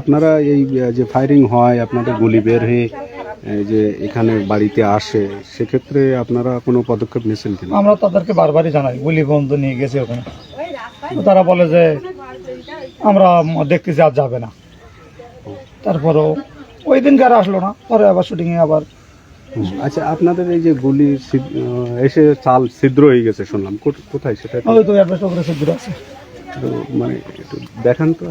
আপনারা এই যে ফায়ারিং হয় আপনাদের গুলি বের হয়ে এই যে এখানে বাড়িতে আসে সেক্ষেত্রে আপনারা কোনো পদক্ষেপ নিয়েছেন কিনা? আমরা তাদেরকে বারবারই জানাই গুলি বন্ধ নিয়ে গেছে ওখানে। তো তারা বলে যে আমরা দেখতে আর যাবে না। তারপরও ওই দিন কার আসলো না পরে আবার শুটিংয়ে আবার আচ্ছা আপনাদের এই যে গুলি এসে চাল ছিদ্র হয়ে গেছে শুনলাম। কোথায় সেটা? ওই তো অ্যাডভাইস করে দূরে আছে। একটু মানে একটু দেখান তো।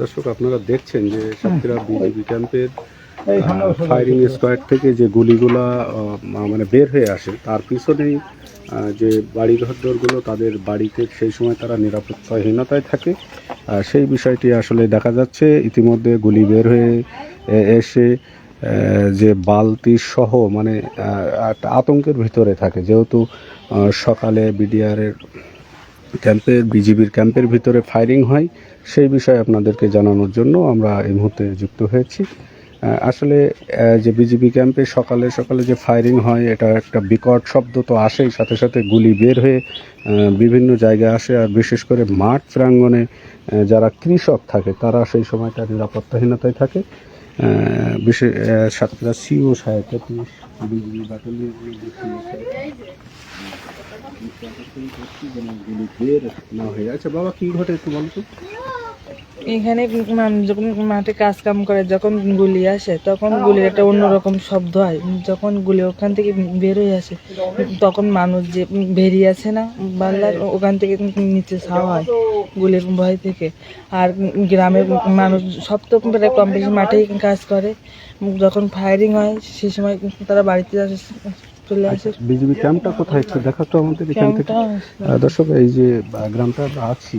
দর্শক আপনারা দেখছেন যে সাতক্ষীরা বিজেপি ক্যাম্পের ফায়ারিং স্কোয়াড থেকে যে গুলিগুলা মানে বের হয়ে আসে তার পিছনেই যে বাড়ি ঘরদোরগুলো তাদের বাড়িতে সেই সময় তারা নিরাপত্তাহীনতায় থাকে। সেই বিষয়টি আসলে দেখা যাচ্ছে। ইতিমধ্যে গুলি বের হয়ে এসে যে বালতি সহ মানে একটা আতঙ্কের ভিতরে থাকে। যেহেতু সকালে বিডিআরের ক্যাম্পের বিজিবির ক্যাম্পের ভিতরে ফায়ারিং হয়। সেই বিষয়ে আপনাদেরকে জানানোর জন্য আমরা এই মুহূর্তে যুক্ত হয়েছি। আসলে যে বিজিবি ক্যাম্পে সকালে সকালে যে ফায়ারিং হয়, এটা একটা বিকট শব্দ তো আসেই। সাথে সাথে গুলি বের হয়ে বিভিন্ন জায়গায় আসে। আর বিশেষ করে মাঠ প্রাঙ্গণে যারা কৃষক থাকে, তারা সেই সময়টা নিরাপত্তাহীনতায় থাকে। বিশেষ সাতক্ষীরা সিও বের না হয়ে আচ্ছা বাবা কি ঘটে একটু বলতো এখানে মানুষ যখন মাঠে কাজ কাম করে যখন গুলি আসে তখন গুলির একটা অন্যরকম শব্দ হয়। যখন গুলি ওখান থেকে বের হয়ে আসে তখন মানুষ যে বেরিয়ে আছে না বাল্লার ওখান থেকে নিচে ছাওয়া হয় গুলির ভয় থেকে। আর গ্রামের মানুষ সব তো প্রায় কম বেশি মাঠেই কাজ করে। যখন ফায়ারিং হয় সেই সময় তারা বাড়িতে আসে চলে আসে। বিজিবি ক্যাম্পটা কোথায়? একটু দেখাতো আমাদের এখান থেকে। দর্শক এই যে গ্রামটা আছি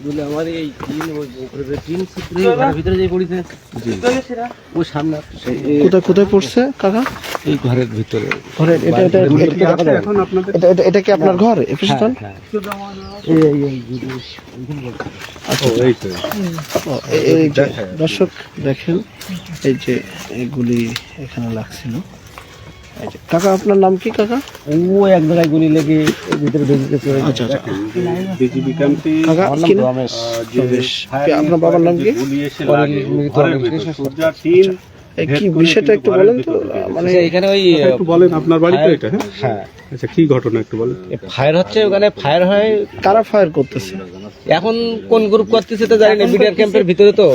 বলে আমার এই টিন ওই উপরে যে টিন ছিদ্র ঘরের ভিতরে যে পড়েছে ও সামনে কোথায় কোথায় পড়ছে কাকা? এই ঘরের ভিতরে। ঘরে এটা এটা এটা- কি আছে এখন আপনাদের? এটা এটা- কি আপনার ঘর এ পিস্তল হ্যাঁ। এই এই এই জিনিস ওইখানে এই তো। এই দর্শক দেখেন এই যে এগুলি এখানে লাগছিল। যে, কাকা আপনার নাম কি কাকা? ও এক জায়গায় গুলি লেগে এর ভিতরে ঢুকে গেছে আচ্ছা আচ্ছা। বিজিবি ক্যাম্পে আপনার বাবার নাম কি? ভেদ কি বিষয়টা একটু বলেন তো? মানে আচ্ছা, এখানে ওই একটু বলেন আপনার বাড়ি তো ফায়ার- এটা হ্যাঁ? হ্যাঁ। আচ্ছা কি ঘটনা একটু বলেন? ফায়ার হচ্ছে ওখানে ফায়ার হয়। কারা ফায়ার করতেছে? এখন কোন গ্রুপ করতেছে তো জানি না বিডিআর ক্যাম্পের ভিতরে তো।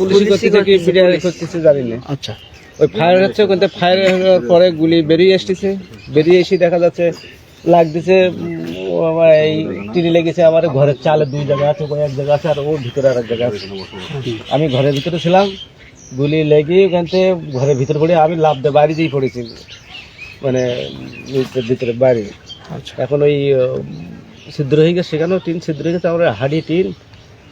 পুলিশ করতেছে কি বিডিআর করতেছে জানি না। আচ্ছা। ওই ফায়ার হচ্ছে ওখান থেকে ফায়ার হওয়ার পরে গুলি বেরিয়ে এসতেছে বেরিয়ে এসে দেখা যাচ্ছে লাগতেছে আমার এই টিনি লেগেছে আমার ঘরের চালে দুই জায়গা আছে ওই এক জায়গা আছে আর ওর ভিতরে আর এক জায়গা আছে। আমি ঘরের ভিতরে ছিলাম গুলি লেগে ওখান থেকে ঘরের ভিতরে পড়ে আমি লাভ দিয়ে বাইরে যেই পড়েছি মানে ভিতরে- বাইরে আচ্ছা। এখন ওই ছিদ্র হয়ে গেছে সেখানেও টিন ছিদ্র হয়ে গেছে আমার হাড়ি টিন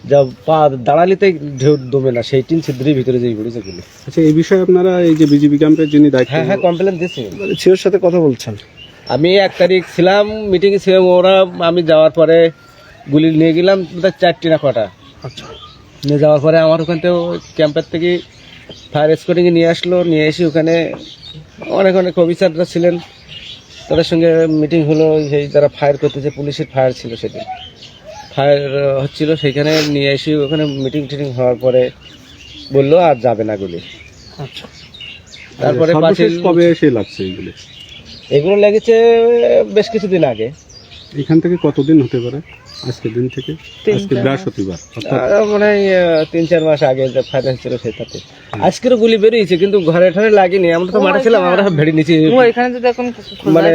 যা পা দাঁড়ালিতে ঢেউ দমে না সেই টিন ছিদ্রের ভিতরে যেই পড়েছে গুলি। আচ্ছা এই বিষয়ে আপনারা এই যে বিজিবি ক্যাম্পের যিনি দায়িত্ব হ্যাঁ হ্যাঁ কমপ্লেন মানে ছিওর সাথে কথা বলছেন? আমি এক তারিখ ছিলাম মিটিংয়ে ছিলাম ওরা আমি যাওয়ার পরে গুলি নিয়ে গেলাম বোধহয় চারটি না কটা। আচ্ছা। নিয়ে যাওয়ার পরে আমার ওখান থেকে ক্যাম্পের থেকে ফায়ার স্কোয়াডিংয়ে নিয়ে আসলো নিয়ে এসে ওখানে অনেক অনেক অফিসাররা ছিলেন। তাদের সঙ্গে মিটিং হলো সেই যারা ফায়ার করতেছে পুলিশের ফায়ার ছিল সেদিন। ফায়ার হচ্ছিল সেখানে নিয়ে এসে ওখানে মিটিং টিটিং হওয়ার পরে বলল আর যাবে না গুলি। আচ্ছা। তারপরে পাঁচিল কবে এসে লাগছে এগুলো? এগুলো লেগেছে বেশ কিছুদিন আগে। এখান থেকে কতদিন হতে পারে? আজকের দিন থেকে? আজকে বৃহস্পতিবার মনে তিন চার মাস আগে যে ফায়ার ছিল সেটাতে। আজকেরও গুলি বেরিয়েছে কিন্তু ঘরে ঠরে লাগেনি। আমরা তো মাঠে ছিলাম আমরা ভেড়ে নিচে ও এখানে যদি এখন মানে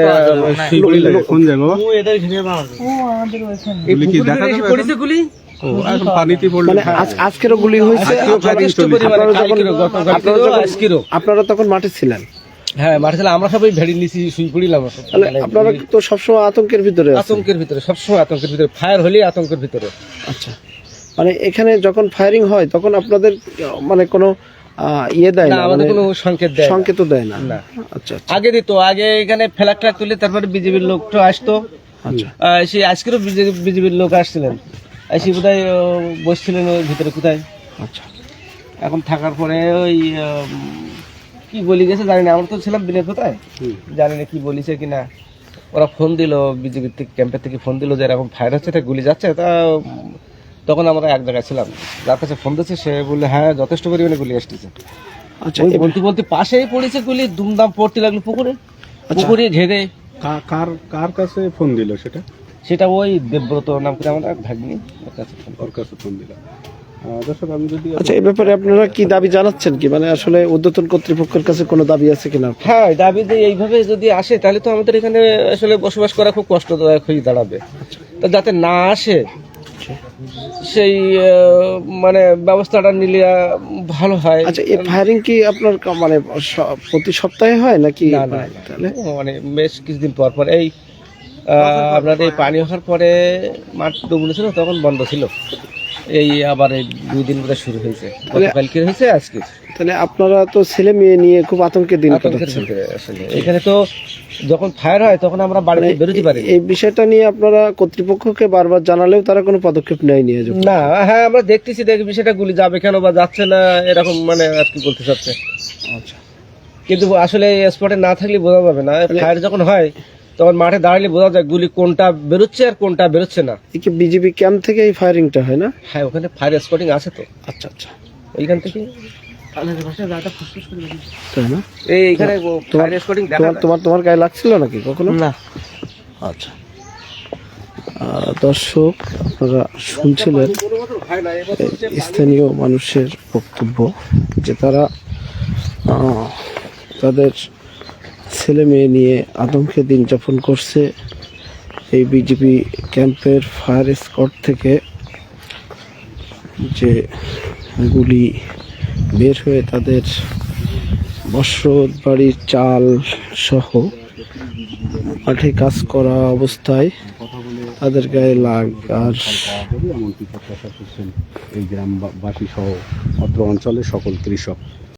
গুলি লাগে। কোন জায়গা বাবা? ও আমাদের ওইখানে। গুলি কি দেখা যাবে পড়েছে গুলি? ও, মানে। আপনারা তখন মাঠে ছিলেন? হ্যাঁ মাঠে ছিলাম আমরা সবাই ভেড়ে নিচে শুয়ে পড়িলাম। তাহলে আপনারা তো সবসময় আতঙ্কের ভিতরে আতঙ্কের ভিতরে সবসময় আতঙ্কের ভিতরে। ফায়ার হলেই আতঙ্কের ভিতরে। আচ্ছা। মানে এখানে যখন ফায়ারিং হয় তখন আপনাদের মানে কোনো ইয়ে দেয় না আমাদের মানে কোনো সংকেত দেয়। সংকেত দেয় না? না। আচ্ছা আচ্ছা। আগে দিত আগে এখানে ফ্ল্যাগটা তুলে তারপরে বিজেপির লোকটা আসতো। আচ্ছা। সেই আজকেরও বিজেপির লোক আসছিলেন। এসে আহ, বসছিলেন ওই ভিতরে কোথায়? আচ্ছা। এখন থাকার পরে ওই কি বলি গেছে জানি না আমরা তো ছিলাম বিলের কোথায় জানি না কি বলিছে কিনা ওরা ফোন দিল বিজেপির থেকে ক্যাম্পের থেকে ফোন দিল যে এরকম ফায়ার হচ্ছে এটা গুলি যাচ্ছে তা তখন আমরা এক জায়গায় ছিলাম। যার কাছে ফোন দিচ্ছে সে বললে হ্যাঁ যথেষ্ট পরিমাণে গুলি আসতেছে। আচ্ছা বলতে বলতে পাশেই পড়েছে গুলি দুমদাম পড়তে লাগল পুকুরে। পুকুরে ঘেরে কা- কার কার কাছে ফোন দিল সেটা? সেটা ওই দেবব্রত নাম করে আমার ভাগ্নি ওর কাছে ফোন ওর কাছে ফোন দিল। আহ, দর্শক আমি যদি আচ্ছা এই ব্যাপারে আপনারা কি দাবি জানাচ্ছেন কি? মানে আসলে ঊর্ধ্বতন কর্তৃপক্ষের কাছে কোনো দাবি আছে কিনা? হ্যাঁ দাবি যে এইভাবে যদি আসে তাহলে তো আমাদের এখানে আসলে বসবাস করা খুব কষ্টদায়ক হয়ে দাঁড়াবে। তো যাতে না আসে সেই মানে ব্যবস্থাটা নিলে ভালো হয়। আচ্ছা এই ফায়ারিং কি আপনার মানে প্রতি সপ্তাহে হয় নাকি? না না তাহলে? মানে বেশ কিছুদিন পর পর এই আপনার এই পানি হওয়ার পরে মাঠ ডুবুনো ছিল তখন বন্ধ ছিল। এই আবার এই দুই দিন বোধহয় শুরু হয়েছে। গতকালকে হয়েছে আজকে? তাহলে আপনারা তো ছেলে মেয়ে নিয়ে খুব আতঙ্কের দিন কাটাচ্ছেন। আসলে। এখানে তো যখন ফায়ার হয় তখন আমরা বাড়িতে বেরোতে পারি এই বিষয়টা নিয়ে আপনারা কর্তৃপক্ষকে বারবার জানালেও তারা কোনো পদক্ষেপ নেয়নি। না হ্যাঁ আমরা দেখতেছি দেখি বিষয়টা গুলি যাবে কেন বা যাচ্ছে না এরকম মানে আর কি বলতে চাচ্ছে। আচ্ছা। কিন্তু আসলে স্পটে না থাকলে বোঝা যাবে না ফায়ার যখন হয় তখন মাঠে দাঁড়ালে বোঝা যায় গুলি কোনটা বেরোচ্ছে আর কোনটা বেরোচ্ছে না। এই কি বিজেপি ক্যাম্প থেকে এই ফায়ারিংটা হয় না? হ্যাঁ ওখানে ফায়ার স্পটিং আছে তো। আচ্ছা আচ্ছা। ওইখান থেকে? তাই না? এই এখানে ফায়ার স্পটিং দেখা তোমার তোমার গায়ে লাগছিল নাকি কখনো? না। আচ্ছা। দর্শক আপনারা শুনছিলেন স্থানীয় মানুষের বক্তব্য যে তারা তাদের ছেলে মেয়ে নিয়ে আতঙ্কে দিন যাপন করছে। এই বিজেপি ক্যাম্পের ফায়ার স্কোয়াড থেকে যে গুলি বের হয়ে তাদের বসত বাড়ির চাল সহ মাঠে কাজ করা অবস্থায় তাদের গায়ে লাগ আর এই গ্রামবাসী সহ অত্র অঞ্চলের সকল কৃষক।